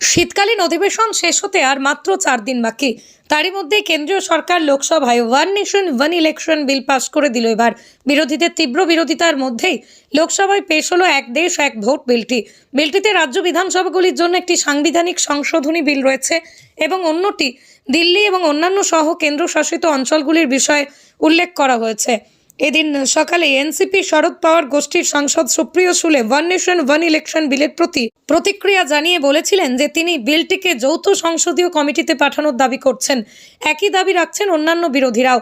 শীতকালীন অধিবেশন শেষ হতে আর মাত্র চার দিন বাকি। তারই মধ্যে কেন্দ্রীয় সরকার লোকসভায় one nation one election bill pass করে দিল এবার। বিরোধীদের তীব্র বিরোধিতার মধ্যেই লোকসভায় পেশ হলো এক দেশ, এক ভোট বিলটি। বিলটিতে রাজ্য বিধানসভাগুলির জন্য একটি সাংবিধানিক সংশোধনী বিল রয়েছে এবং অন্যটি দিল্লি এবং অন্যান্য সহ কেন্দ্রশাসিত অঞ্চলগুলির বিষয়ে উল্লেখ করা হয়েছে। এদিন সকালে এনসিপি শরদ পাওয়ার গোষ্ঠীর সাংসদ Supriya Sule one nation one election বিলের প্রতি প্রতিক্রিয়া জানিয়ে বলেছিলেন যে তিনি বিলটিকে যৌথ সংসদীয় কমিটিতে পাঠানোর দাবি করছেন। একই দাবি রাখছেন অন্যান্য বিরোধীরাও।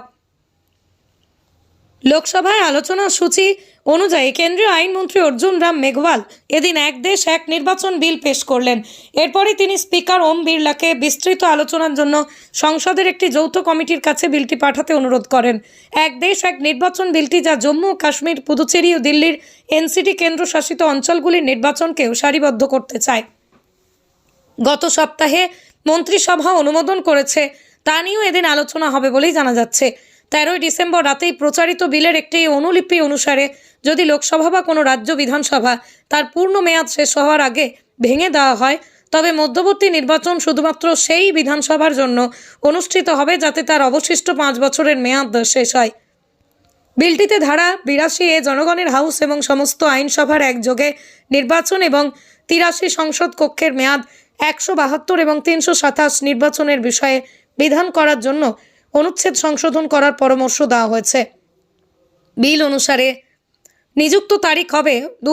লোকসভায় আলোচনা সূচি অনুযায়ী কেন্দ্রীয় আইনমন্ত্রী অর্জুন রাম মেঘওয়াল এদিন এক দেশ, এক নির্বাচন বিল পেশ করলেন। এরপরে তিনি স্পিকার ওম বিড়লাকে বিস্তৃত আলোচনার জন্য সংসদের একটি যৌথ কমিটির কাছে বিলটি পাঠাতে অনুরোধ করেন। এক দেশ, এক নির্বাচন বিলটি যা জম্মু ও কাশ্মীর, পুদুচেরি ও দিল্লির এনসিটি কেন্দ্রশাসিত অঞ্চলগুলির নির্বাচনকেও সারিবদ্ধ করতে চায়। গত সপ্তাহে মন্ত্রিসভা অনুমোদন করেছে। তা নিয়েও এদিন আলোচনা হবে বলেই জানা যাচ্ছে। তেরোই ডিসেম্বর রাতেই প্রচারিত বিলের একটি অনুলিপি অনুসারে যদি লোকসভা বা কোনো রাজ্য বিধানসভা তার পূর্ণ মেয়াদ শেষ হওয়ার আগে ভেঙে দেওয়া হয়, তবে মধ্যবর্তী নির্বাচন শুধুমাত্র সেই বিধানসভার জন্য অনুষ্ঠিত হবে যাতে তার অবশিষ্ট পাঁচ বছরের মেয়াদ শেষ হয়। বিলটিতে ধারা বিরাশি এ জনগণের হাউস এবং সমস্ত আইনসভার একযোগে নির্বাচন এবং তিরাশি সংসদ কক্ষের মেয়াদ একশো বাহাত্তর এবং তিনশো সাতাশ নির্বাচনের বিষয়ে বিধান করার জন্য অনুচ্ছেদ সংশোধন করার পরামর্শ দেওয়া হয়েছে। বিল অনুসারে নিযুক্ত তারিখ হবে দু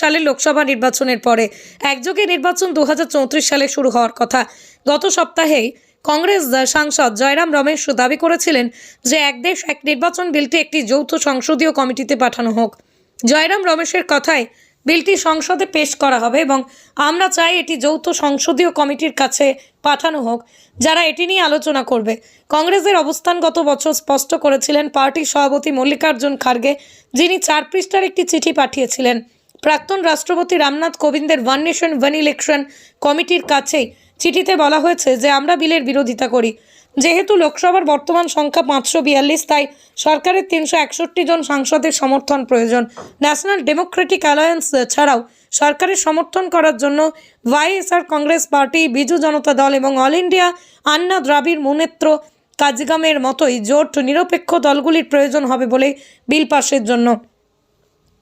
সালের লোকসভা নির্বাচনের পরে। একযোগে নির্বাচন দু হাজার চৌত্রিশ সালে শুরু হওয়ার কথা। গত সপ্তাহেই কংগ্রেস সাংসদ জয়রাম রমেশ দাবি করেছিলেন যে এক দেশ এক নির্বাচন বিলটি একটি যৌথ সংসদীয় কমিটিতে পাঠানো হোক। জয়রাম রমেশের কথায় বিলটি সংসদে পেশ করা হবে এবং আমরা চাই এটি যৌথ সংসদীয় কমিটির কাছে পাঠানো হোক, যারা এটি নিয়ে আলোচনা করবে। কংগ্রেসের অবস্থান গত বছর স্পষ্ট করেছিলেন পার্টির সভাপতি মল্লিকার্জুন খার্গে, যিনি চার পৃষ্ঠার একটি চিঠি পাঠিয়েছিলেন। প্রাক্তন রাষ্ট্রপতি রামনাথ কোবিন্দের ওয়ান নেশন ওয়ান ইলেকশন কমিটির কাছেই চিঠিতে বলা হয়েছে যে, আমরা বিলের বিরোধিতা করি। যেহেতু লোকসভার বর্তমান সংখ্যা পাঁচশো বিয়াল্লিশ, তাই সরকারের তিনশো একষট্টি জন সাংসদের সমর্থন প্রয়োজন। ন্যাশনাল ডেমোক্রেটিক অ্যালায়েন্স ছাড়াও সরকারের সমর্থন করার জন্য ওয়াইএসআর কংগ্রেস পার্টি, বিজু জনতা দল এবং অল ইন্ডিয়া আন্না দ্রাবিড় মুনেত্র কাজগামের মতোই জোট নিরপেক্ষ দলগুলির প্রয়োজন হবে বলে বিল পাশের জন্য।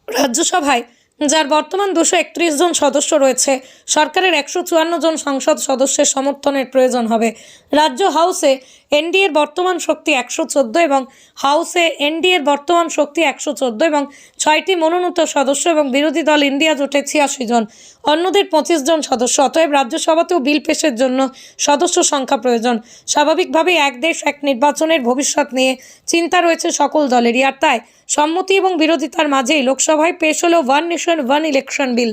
রাজ্যসভায় যার বর্তমান দুশো একত্রিশ জন সদস্য রয়েছে। সরকারের একশো চুয়ান্ন জন সংসদ সদস্যের সমর্থনের প্রয়োজন হবে। রাজ্য হাউসে এনডিএর বর্তমান শক্তি একশো চোদ্দ এবং হাউসে এনডিএর বর্তমান শক্তি একশো চোদ্দ এবং ছয়টি মনোনীত সদস্য এবং বিরোধী দল ইন্ডিয়া জোটে ছিয়াশি জন। অন্যদের পঁচিশ জন সদস্য। অতএব রাজ্যসভাতেও বিল পেশের জন্য সদস্য সংখ্যা প্রয়োজন। স্বাভাবিকভাবেই এক দেশ, এক নির্বাচনের ভবিষ্যৎ নিয়ে চিন্তা রয়েছে সকল দলেরই। আর তাই সম্মতি এবং বিরোধিতার মাঝেই লোকসভায় পেশ হলো one nation one election bill